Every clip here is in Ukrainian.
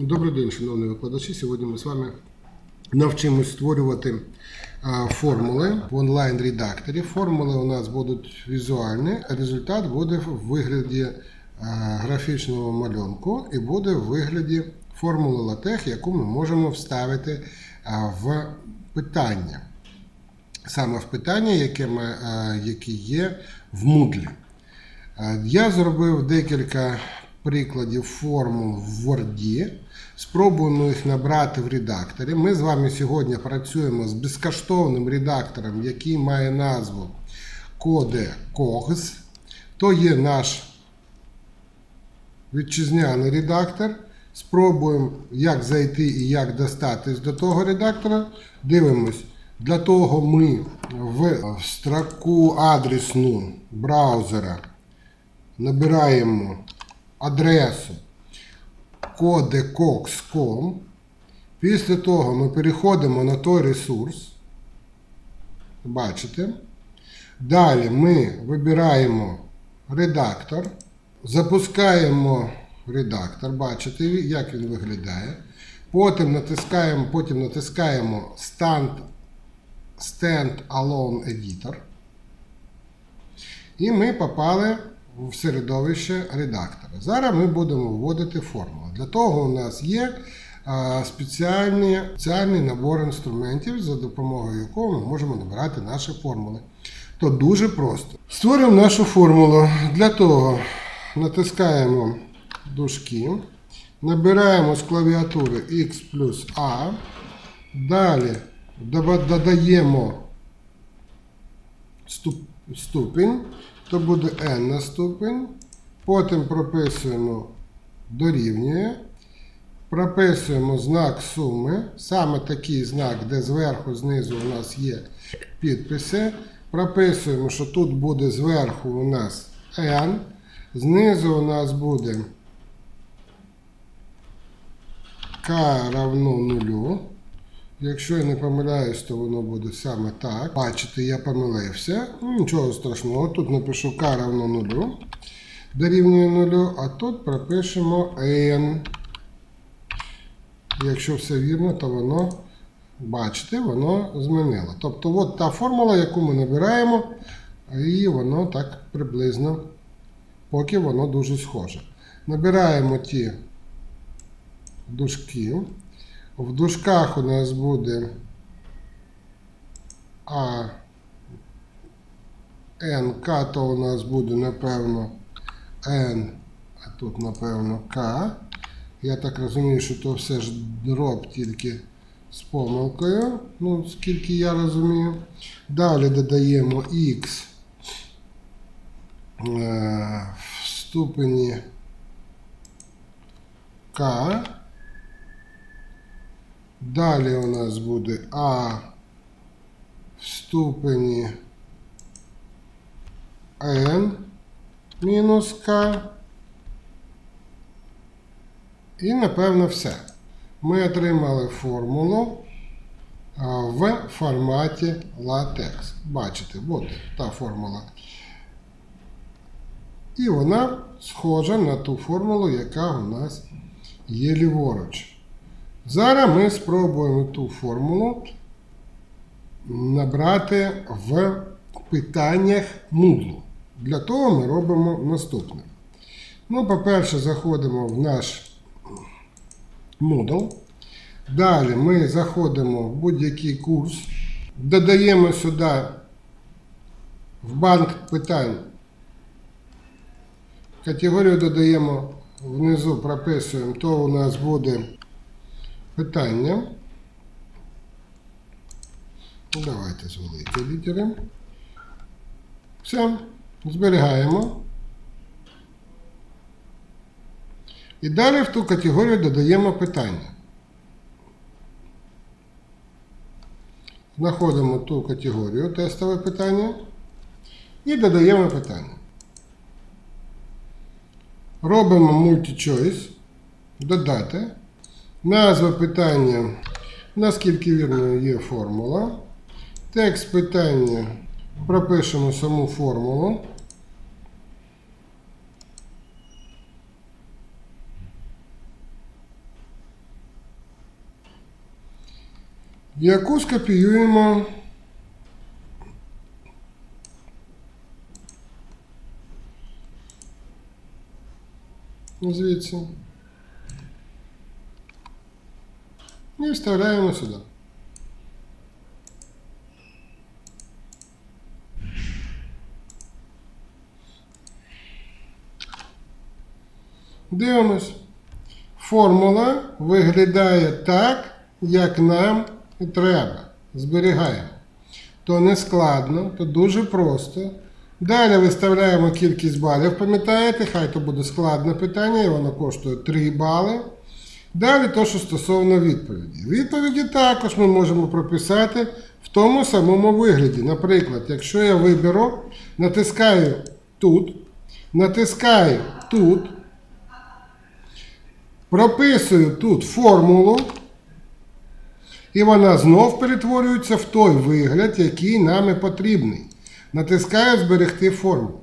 Добрий день, шановні викладачі. Сьогодні ми з вами навчимось створювати формули в онлайн-редакторі. Формули у нас будуть візуальні, а результат буде в вигляді графічного малюнку і буде в вигляді формули LaTeX, яку ми можемо вставити в питання. Саме в питання, яке, ми, які є в Moodle. Я зробив декілька прикладів формул в Word. Спробуємо їх набрати в редакторі. Ми з вами сьогодні працюємо з безкоштовним редактором, який має назву Code Cogs. То є наш вітчизняний редактор. Спробуємо, як зайти і як достатись до того редактора. Дивимось. Для того ми в строку адресну браузера набираємо адресу codecox.com. Після того ми переходимо на той ресурс. Бачите? Далі ми вибираємо редактор, запускаємо редактор, бачите, як він виглядає. Потім натискаємо, потім натискаємо Stand, Stand Alone Editor. І ми попали в середовище редактора. Зараз ми будемо вводити формули. Для того у нас є спеціальні, спеціальний набор інструментів, за допомогою якого ми можемо набирати наші формули. То дуже просто. Створюємо нашу формулу. Для того натискаємо дужки, набираємо з клавіатури X плюс A. Далі додаємо ступ- ступінь, то буде n на ступінь. Потім прописуємо дорівнює. Прописуємо знак суми. Саме такий знак, де зверху, знизу у нас є підписи. Прописуємо, що тут буде зверху у нас n. Знизу у нас буде k равно нулю. Якщо я не помиляюсь, то воно буде саме так. Бачите, я помилився. Ну, Нічого страшного. Тут напишу k равно нулю. Дорівнює нулю, а тут пропишемо n. Якщо все вірно, то воно, бачите, воно змінило. Тобто, от та формула, яку ми набираємо, і воно так приблизно, поки воно дуже схоже. Набираємо ті дужки. В дужках у нас буде А N, К, то у нас буде, напевно, N, а тут, напевно, К. Я так розумію, що то все ж дроб тільки з помилкою, ну, скільки я розумію. Далі додаємо X е, в ступені К. Далі у нас буде А в ступені N мінус К. І, напевно, все. Ми отримали формулу в форматі LaTeX. Бачите, от та формула. І вона схожа на ту формулу, яка у нас є ліворуч. Зараз ми спробуємо ту формулу набрати в питаннях Moodle. Для того ми робимо наступне. Ну, по-перше, заходимо в наш Moodle. Далі ми заходимо в будь-який курс, додаємо сюди в банк питань. Категорію додаємо внизу, прописуємо, то у нас буде питання. Давайте з великої літери. Все, зберігаємо. І далі в ту категорію додаємо питання. Знаходимо ту категорію тестове питання і додаємо питання. Робимо multi-choice, додати. Назва питання. Наскільки вірною є формула? Текст питання. Пропишемо саму формулу. Яку скопіюємо. Звідси. І вставляємо сюди. Дивимось. Формула виглядає так, як нам і треба. Зберігаємо. То не складно, то дуже просто. Далі виставляємо кількість балів, пам'ятаєте, хай то буде складне питання, і воно коштує 3 бали. Далі то, що стосовно відповіді. Відповіді також ми можемо прописати в тому самому вигляді. Наприклад, якщо я виберу, натискаю тут, натискаю тут, прописую тут формулу, і вона знов перетворюється в той вигляд, який нам і потрібний. Натискаю зберегти формулу.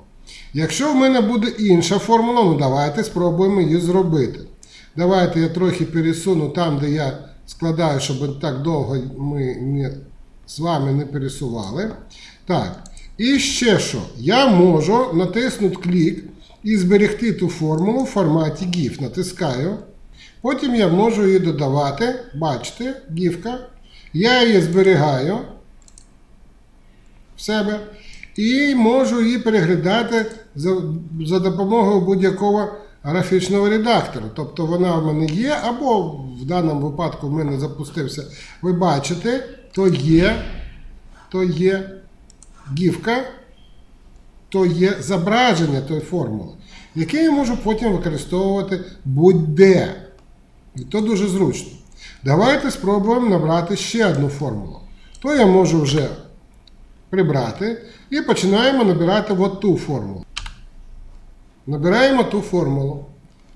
Якщо в мене буде інша формула, ну давайте спробуємо її зробити. Давайте я трохи пересуну там, де я складаю, щоб так довго ми не, з вами не пересували. Так. І ще що? Я можу натиснути клік і зберегти ту формулу в форматі GIF. Натискаю. Потім я можу її додавати. Бачите, гівка. Я її зберігаю в себе і можу її переглядати за, за допомогою будь-якого графічного редактора. Тобто вона в мене є, або в даному випадку в мене запустився. Ви бачите, то є, то є гівка, то є зображення тої формули, яке я можу потім використовувати будь-де. І то дуже зручно. Давайте спробуємо набрати ще одну формулу. То я можу вже прибрати і починаємо набирати от ту формулу. Набираємо ту формулу.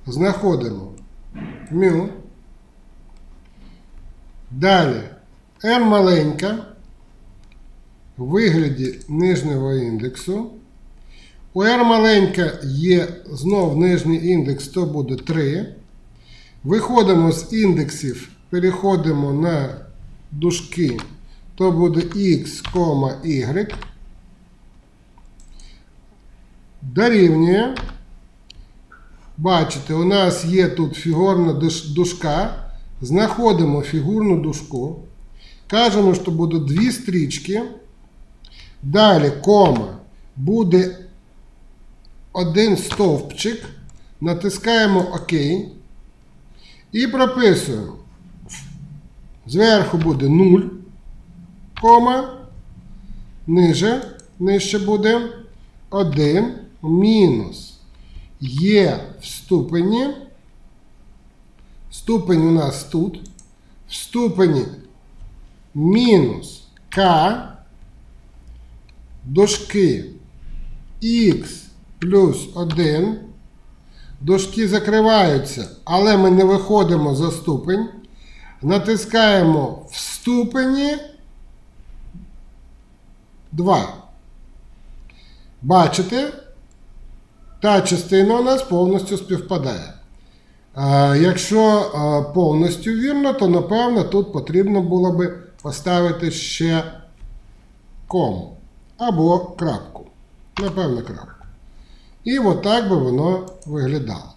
Знаходимо μ. Далі m маленька в вигляді нижнього індексу. У R маленька є знов нижній індекс, то буде 3. Виходимо з індексів, переходимо на дужки, то буде x, y. Дорівнює. Бачите, у нас є тут фігурна дужка. Знаходимо фігурну дужку. Кажемо, що буде дві стрічки. Далі кома буде один стовпчик. Натискаємо ОК. І прописуємо. Зверху буде 0, кома, ниже, нижче буде 1 мінус є в ступені. Ступень у нас тут. В ступені мінус К, дошки Х плюс 1. Дошки закриваються, але ми не виходимо за ступень. Натискаємо в ступені 2. Бачите? Та частина у нас повністю співпадає. Якщо повністю вірно, то напевно тут потрібно було би поставити ще кому або крапку. Напевно, крапку. І отак би воно виглядало.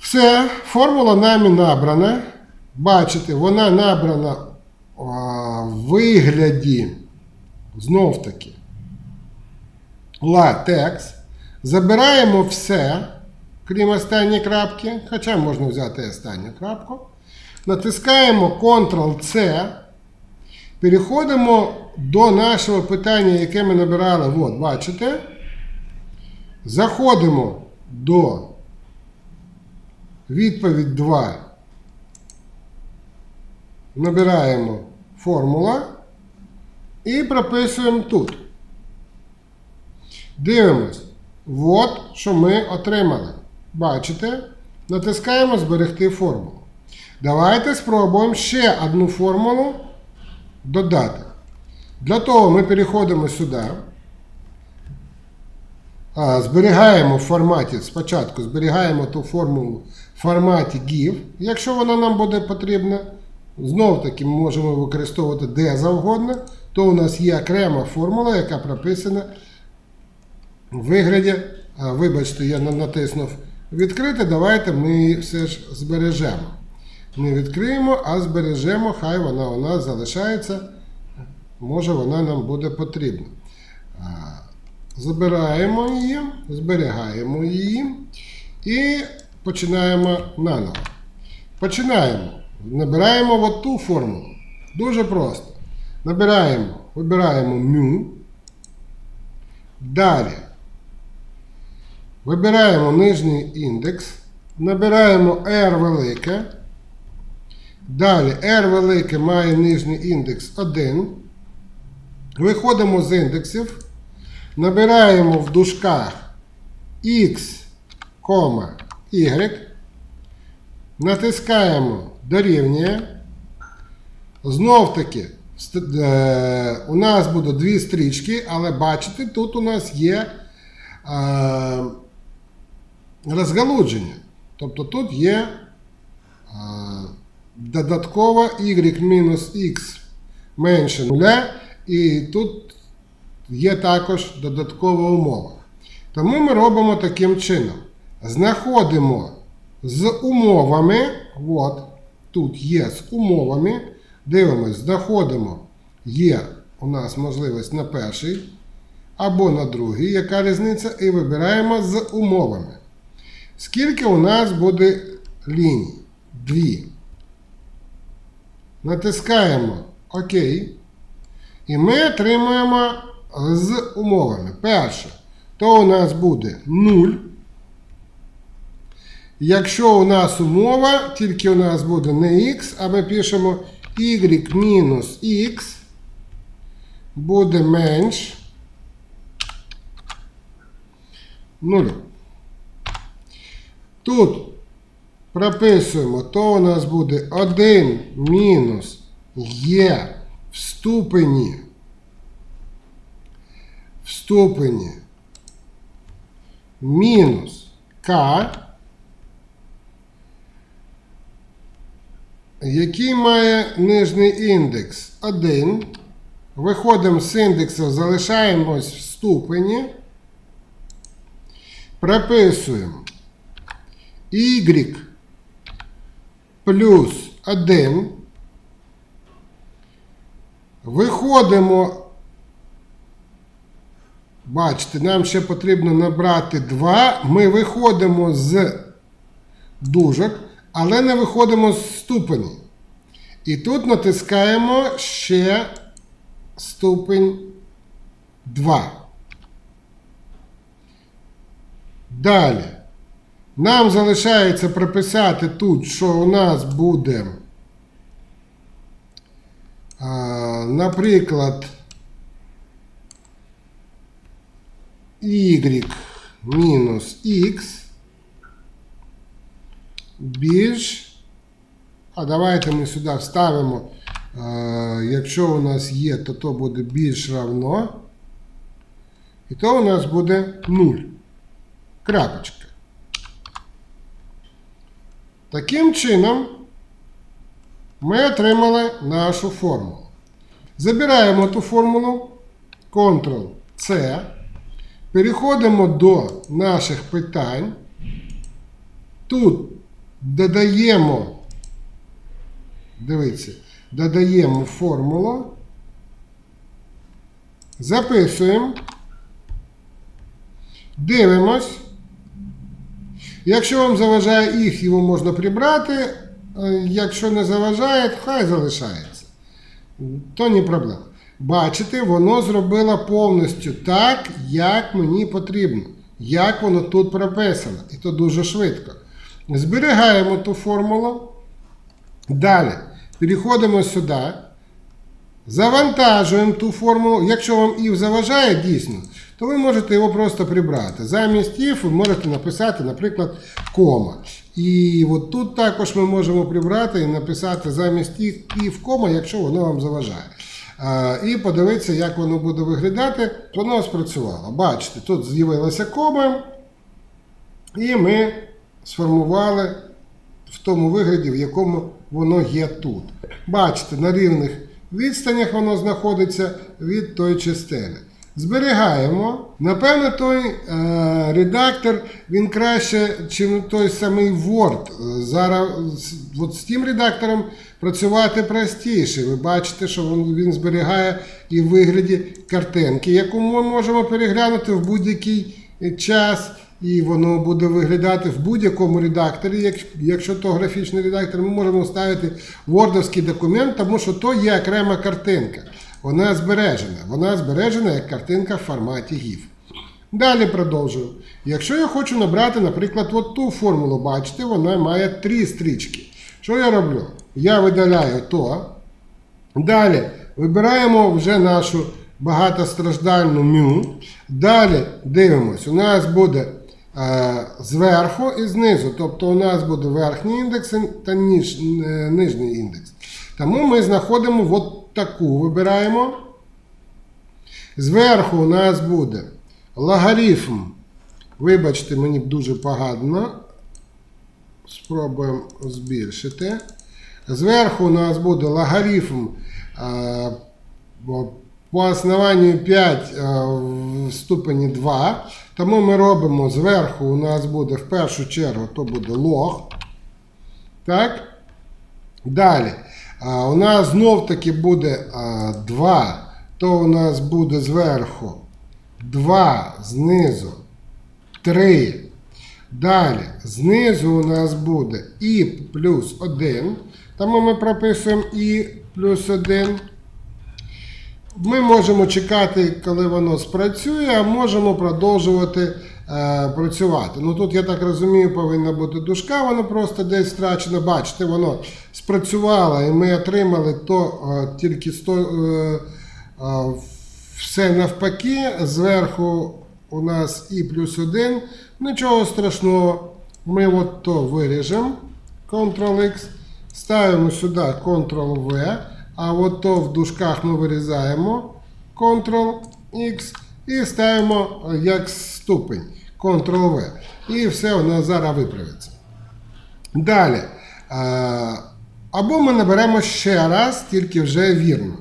Все, формула нами набрана. Бачите, вона набрана в вигляді, знов таки, латекс. Забираємо все, крім останньої крапки, хоча можна взяти останню крапку. Натискаємо Ctrl-C. Переходимо до нашого питання, яке ми набирали. От, бачите? Заходимо до відповідь 2. Набираємо формула і прописуємо тут. Дивимось. От, що ми отримали. Бачите? Натискаємо Зберегти формулу. Давайте спробуємо ще одну формулу додати. Для того ми переходимо сюди. Зберігаємо в форматі, спочатку зберігаємо ту формулу в форматі GIF, якщо вона нам буде потрібна. Знов таки ми можемо використовувати де завгодно, то у нас є окрема формула, яка прописана вигляді. Вибачте, я натиснув відкрити. Давайте ми її все ж збережемо. Не відкриємо, а збережемо, хай вона у нас залишається. Може вона нам буде потрібна. Забираємо її, зберігаємо її і починаємо наново. Починаємо. Набираємо от ту формулу. Дуже просто. Набираємо, вибираємо μ. Далі. Вибираємо нижній індекс. Набираємо R велике. Далі R велике має нижній індекс 1. Виходимо з індексів. Набираємо в дужках x, y. Натискаємо дорівнює. Знов таки, е, у нас буде дві стрічки, але бачите, тут у нас є е, розгалудження. Тобто тут є додатково y-x менше нуля, і тут є також додаткова умова. Тому ми робимо таким чином. Знаходимо з умовами, от, тут є з умовами, дивимось, знаходимо, є у нас можливість на перший або на другий, яка різниця, і вибираємо з умовами. Скільки у нас буде ліній? Дві. Натискаємо ОК. І ми отримуємо з умовами. Перше, то у нас буде 0. Якщо у нас умова, тільки у нас буде не x, а ми пишемо y мінус x буде менш 0. Тут прописуємо, то у нас буде 1 мінус є в ступені в ступені мінус k, який має нижній індекс 1. Виходимо з індексу, залишаємось в ступені. Прописуємо y плюс 1. Виходимо Бачите, нам ще потрібно набрати 2. Ми виходимо з дужок, але не виходимо з ступені. І тут натискаємо ще ступень 2. Далі. Нам залишається прописати тут, що у нас буде, наприклад, y мінус x більш. А давайте ми сюди вставимо. е, Якщо у нас є, то то буде більш равно. І то у нас буде 0. Крапочка. Таким чином ми отримали нашу формулу. Забираємо ту формулу Ctrl-C. Переходимо до наших питань. Тут додаємо, дивіться, додаємо формулу, записуємо, дивимось. Якщо вам заважає їх, його можна прибрати. Е, Якщо не заважає, хай залишається. То не проблема. Бачите, воно зробило повністю так, як мені потрібно, як воно тут прописано. І то дуже швидко. Зберігаємо ту формулу. Далі переходимо сюди. Завантажуємо ту формулу. Якщо вам if заважає дійсно, то ви можете його просто прибрати. Замість if ви можете написати, наприклад, кома. І от тут також ми можемо прибрати і написати замість if кома, якщо воно вам заважає. І подивитися, як воно буде виглядати. Воно спрацювало. Бачите, тут з'явилася кома, і ми сформували в тому вигляді, в якому воно є тут. Бачите, на рівних відстанях воно знаходиться від тої частини. Зберігаємо. Напевно, той е, редактор він краще, ніж той самий Word. Е, Зараз от з тим редактором працювати простіше. Ви бачите, що він зберігає і в вигляді картинки, яку ми можемо переглянути в будь-який час. І воно буде виглядати в будь-якому редакторі. Якщо то графічний редактор, ми можемо ставити вордовський документ, тому що то є окрема картинка. Вона збережена. Вона збережена як картинка в форматі GIF. Далі продовжую. Якщо я хочу набрати, наприклад, от ту формулу, бачите, вона має три стрічки. Що я роблю? Я видаляю то. Далі вибираємо вже нашу багатостраждальну мю. Далі дивимось, у нас буде е, зверху і знизу. Тобто у нас буде верхній індекс та ніж, е, нижній індекс. Тому ми знаходимо от таку вибираємо. Зверху у нас буде логарифм. Вибачте, мені дуже погано. Спробуємо збільшити. Зверху у нас буде логарифм по основанню 5 е, в ступені 2. Тому ми робимо зверху у нас буде в першу чергу то буде лог. Так? Далі. А, у нас знов таки буде а, 2, то у нас буде зверху 2, знизу 3. Далі, знизу у нас буде і плюс 1. Тому ми прописуємо і плюс 1. Ми можемо чекати, коли воно спрацює, а можемо продовжувати працювати. Ну тут, я так розумію, повинна бути дужка, воно просто десь втрачено. Бачите, воно спрацювало, і ми отримали то е, тільки 100, е, е, все навпаки. Зверху у нас і плюс 1. Нічого страшного. Ми от то виріжемо. Ctrl-X. Ставимо сюди Ctrl-V. А от то в дужках ми вирізаємо Ctrl-X і ставимо е, як ступень Ctrl-V. І все нас зараз виправиться. Далі. Або ми наберемо ще раз, тільки вже вірно.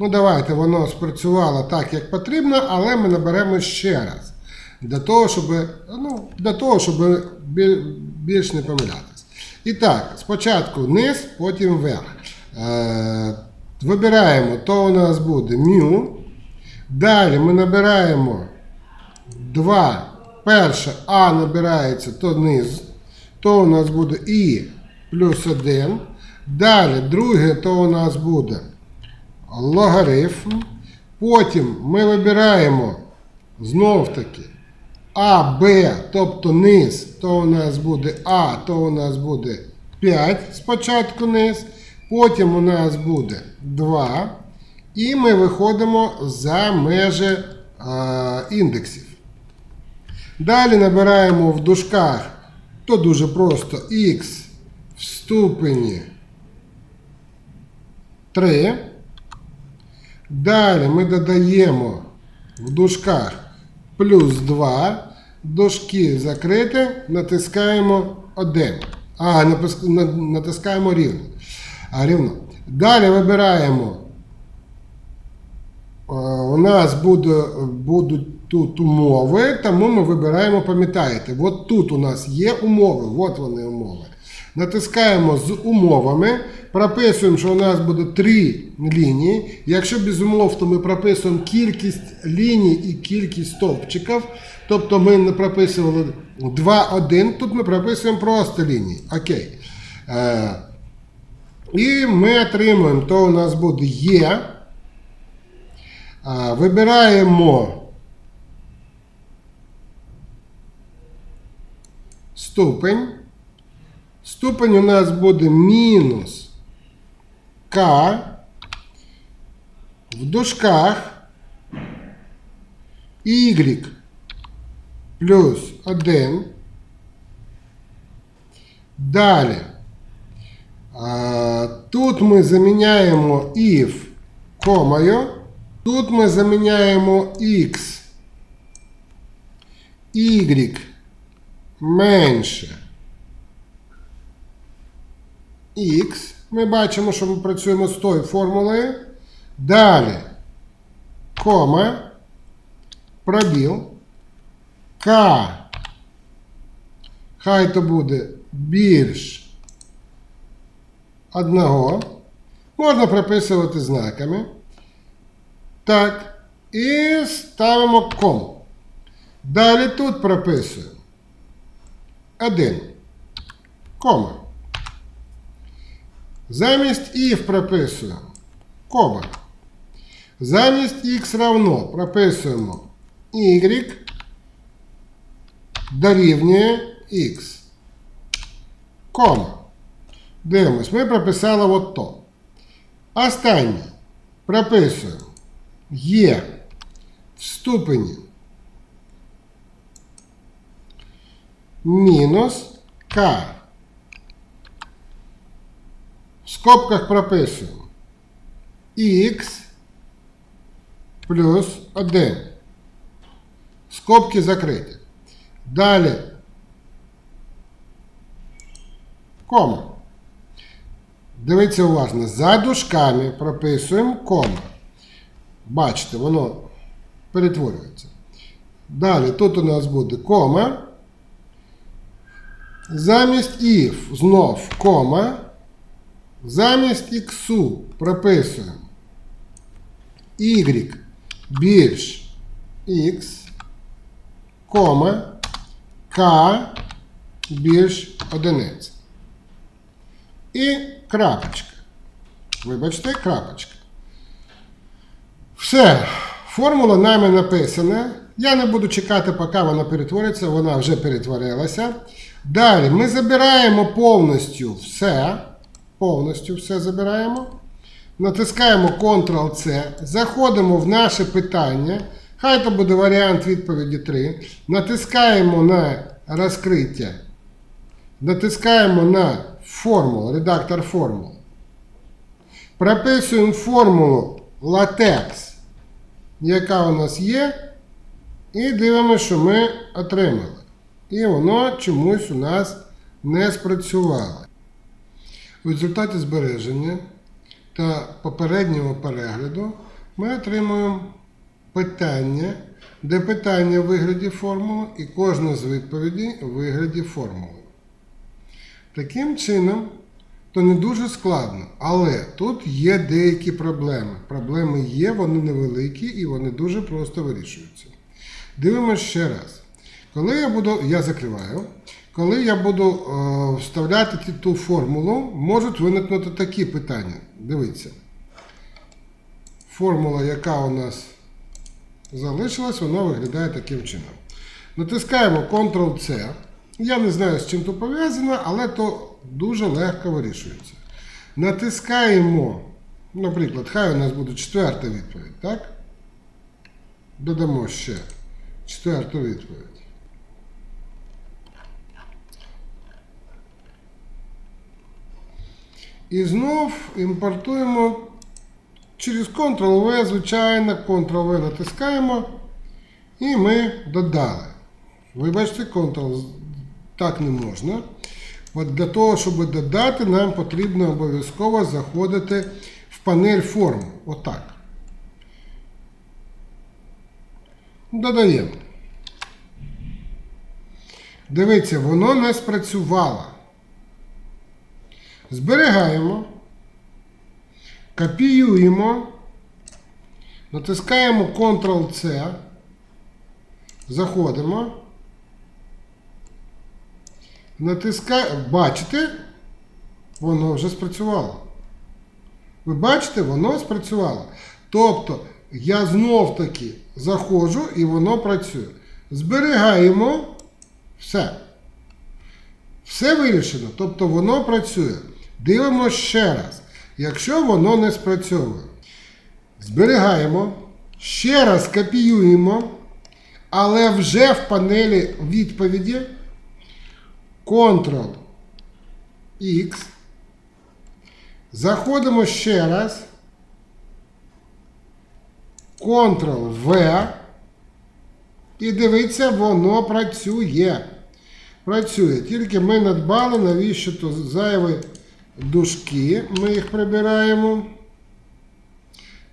Ну, давайте, воно спрацювало так, як потрібно, але ми наберемо ще раз. Для того, щоб, ну, для того, щоб більш не помилятися. І так, спочатку низ, потім вверх. Е, вибираємо, то у нас буде мю. Далі ми набираємо 2. Перше А набирається, то низ, то у нас буде І плюс 1. Далі друге, то у нас буде логарифм. Потім ми вибираємо знов таки А, Б, тобто низ, то у нас буде А, то у нас буде 5 спочатку низ. Потім у нас буде 2. І ми виходимо за межі е, індексів. Далі набираємо в дужках, то дуже просто х в ступені 3. Далі ми додаємо в дужках плюс 2. Дужки закриті, натискаємо 1. А, натискаємо рівно. А, рівно. Далі вибираємо У нас буде, будуть тут умови, тому ми вибираємо, пам'ятаєте, от тут у нас є умови, от вони умови. Натискаємо з умовами, прописуємо, що у нас буде три лінії. Якщо без умов, то ми прописуємо кількість ліній і кількість стовпчиків. Тобто ми не прописували 2, 1, тут ми прописуємо просто лінії. Окей. Е, і ми отримуємо, то у нас буде є. Вибираємо ступень. Ступень у нас буде мінус К. В дужках Y плюс 1. Далі. Тут ми заміняємо if комою. Тут ми заміняємо x, y менше Х. Ми бачимо, що ми працюємо з тою формулою. Далі. Кома. Пробіл. К. Хай то буде більш одного. Можна прописувати знаками. Так. І ставимо кому. Далі тут прописуємо. 1. Кома. Замість if прописуємо. Кома. Замість x равно прописуємо y дорівнює x. Кома. Дивимось, ми прописали от то. Останнє. Прописуємо. Є в ступені мінус k. В скобках прописуємо x плюс 1. Скобки закриті. Далі. Кома. Дивіться уважно. За дужками прописуємо кома. Бачите, воно перетворюється. Далі тут у нас буде кома. Замість if знов кома. Замість іксу прописуємо y більш x, кома, k більш одиниць. І крапочка. Вибачте, крапочка. Все. Формула нами написана. Я не буду чекати, поки вона перетвориться, вона вже перетворилася. Далі ми забираємо повністю все. Повністю все забираємо. Натискаємо Ctrl-C, заходимо в наше питання. Хай то буде варіант відповіді 3. Натискаємо на розкриття. Натискаємо на формулу, редактор формул. Прописуємо формулу latex, яка у нас є. І дивимося, що ми отримали. І воно чомусь у нас не спрацювало. В результаті збереження та попереднього перегляду ми отримуємо питання, де питання в вигляді формули і кожна з відповідей у вигляді формули. Таким чином, то не дуже складно, але тут є деякі проблеми. Проблеми є, вони невеликі і вони дуже просто вирішуються. Дивимося ще раз. Коли я буду, я закриваю, коли я буду е, вставляти ту формулу, можуть виникнути такі питання. Дивіться. Формула, яка у нас залишилась, вона виглядає таким чином. Натискаємо Ctrl-C. Я не знаю, з чим то пов'язано, але то дуже легко вирішується. Натискаємо, наприклад, хай у нас буде четверта відповідь, так? Додамо ще четверту відповідь. І знов імпортуємо через Ctrl-V, звичайно, Ctrl-V натискаємо. І ми додали. Вибачте, Ctrl так не можна. От для того, щоб додати, нам потрібно обов'язково заходити в панель форм. Отак. Додаємо. Дивіться, воно не спрацювало. Зберігаємо. Копіюємо. Натискаємо Ctrl-C. Заходимо. Натискаємо. Бачите? Воно вже спрацювало. Ви бачите, воно спрацювало. Тобто, я знов таки заходжу і воно працює. Зберігаємо. Все. Все вирішено. Тобто воно працює. Дивимося ще раз. Якщо воно не спрацьовує, зберігаємо. Ще раз копіюємо. Але вже в панелі відповіді Ctrl X. Заходимо ще раз. Ctrl V. І дивіться, воно працює. Працює. Тільки ми надбали, навіщо то зайвий дужки, ми їх прибираємо.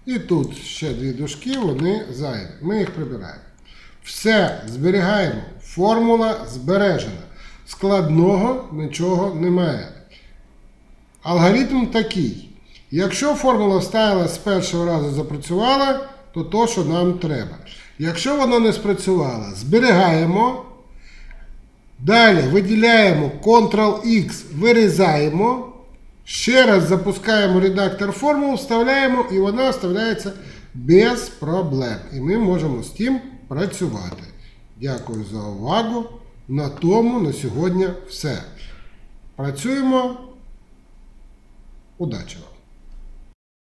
І тут ще дві дужки, вони зайві. Ми їх прибираємо. Все зберігаємо. Формула збережена. Складного нічого немає. Алгоритм такий. Якщо формула вставила з першого разу запрацювала, то то, що нам треба. Якщо воно не спрацювало, зберігаємо. Далі виділяємо Ctrl-X, вирізаємо. Ще раз запускаємо редактор формул, вставляємо, і вона вставляється без проблем. І ми можемо з тим працювати. Дякую за увагу. На тому на сьогодні все. Працюємо. Удачі вам!